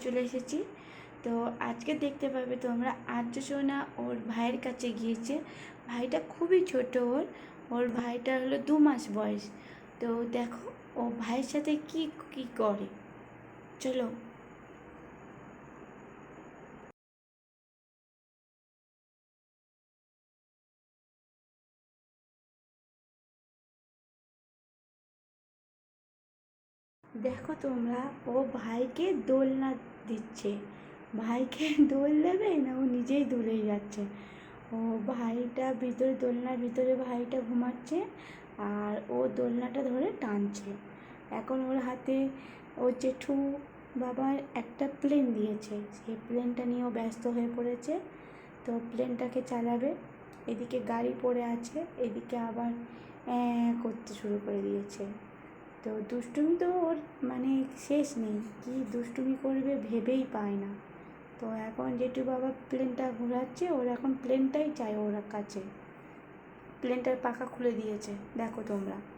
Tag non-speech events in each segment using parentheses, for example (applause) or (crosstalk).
চলে এসেছি। তো আজকে দেখতে পাবে তোমরা আর্য সোনা ওর ভাইয়ের কাছে গিয়েছে। ভাইটা খুবই ছোট ওর ওর ভাইটা হলো দু মাস বয়স। তো দেখো, ও ভাইয়ের সাথে কি কি করে? চলো। দেখো তোমরা, ও ভাইকে দোলনা দিচ্ছে। ভাইকে (laughs) দোল দেবে না, ও নিজেই দোলেই যাচ্ছে। ও ভাইটা ভিতরে, দোলনার ভিতরে ভাইটা ঘুমাচ্ছে আর ও দোলনাটা ধরে টানছে। এখন ওর হাতে ও জেঠু বাবার একটা প্লেন দিয়েছে। সেই প্লেনটা নিয়ে ও ব্যস্ত হয়ে পড়েছে। তো প্লেনটাকে চালাবে। এদিকে গাড়ি পড়ে আছে, এদিকে আবার করতে শুরু করে দিয়েছে। তো দুষ্টুমি তো ওর মানে শেষ নেই। কি দুষ্টুমি করবে ভেবেই পায় না। তো এখন জেঠু বাবা প্লেনটা ঘোরাচ্ছে, ওর এখন প্লেনটাই চায় ওর কাছে। প্লেনটার পাখা খুলে দিয়েছে। দেখো তোমরা।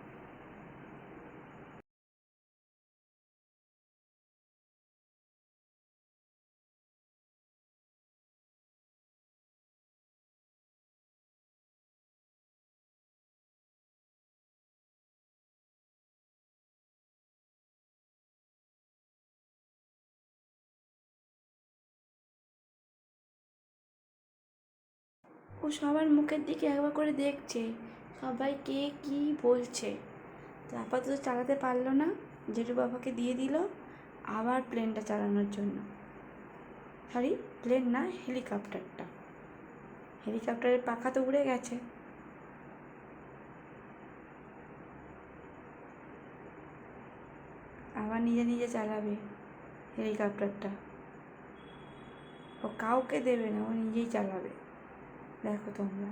ও সবার মুখের দিকে একবার করে দেখছে, সবাই কে কী বলছে। তো আপাতত চালাতে পারল না, জেঠু বাবাকে দিয়ে দিল আবার প্লেনটা চালানোর জন্য। সরি, প্লেন না, হেলিকপ্টারটা। হেলিকপ্টারের পাখা তো উড়ে গেছে। আবার নিজে নিজে চালাবে হেলিকপ্টারটা। ও কাউকে দেবে না, ও নিজেই চালাবে। দেখো তোমরা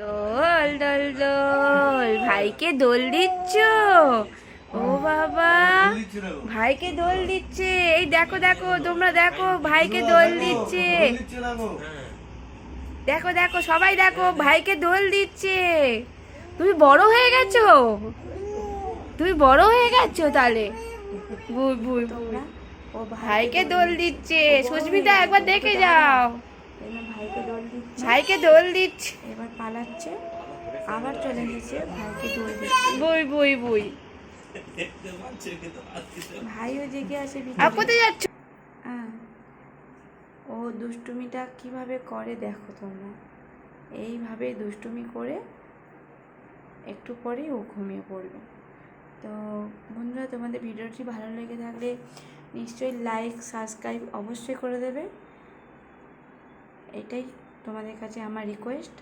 দোল দোল দোল। ভাইকে দোল দিচ্ছ? ও বাবা, ভাইকে দোল দিচ্ছে। এই দেখো দেখো, তোমরা দেখো, ভাইকে দোল দিচ্ছে। দেখো দেখো, সবাই দেখো, ভাইকে দোল দিচ্ছে। তুমি বড় হয়ে গেছো? তুমি বড় হয়ে গেছো তাহলে? ও ভাইকে দোল দিচ্ছে। সুস্মিতা, একবার দেখে যাও। ভাইকে দোল দিচ্ছে। ভাইকে দোল দিচ্ছে। এবার পালাচ্ছে। আবার চলে গেছে ভাইকে দোল দিচ্ছে। বই বই বই। ভাইও জেগে আসে কোথায় যাচ্ছ? ও দুষ্টুমিটা কীভাবে করে দেখো তোমরা? এইভাবে দুষ্টুমি করে একটু পরেই ও ঘুমিয়ে পড়বে। তো বন্ধুরা তোমাদের ভিডিওটি ভালো লেগে থাকলে নিশ্চয়ই লাইক সাবস্ক্রাইব অবশ্যই করে দেবে। এটাই তোমাদের কাছে আমার রিকোয়েস্ট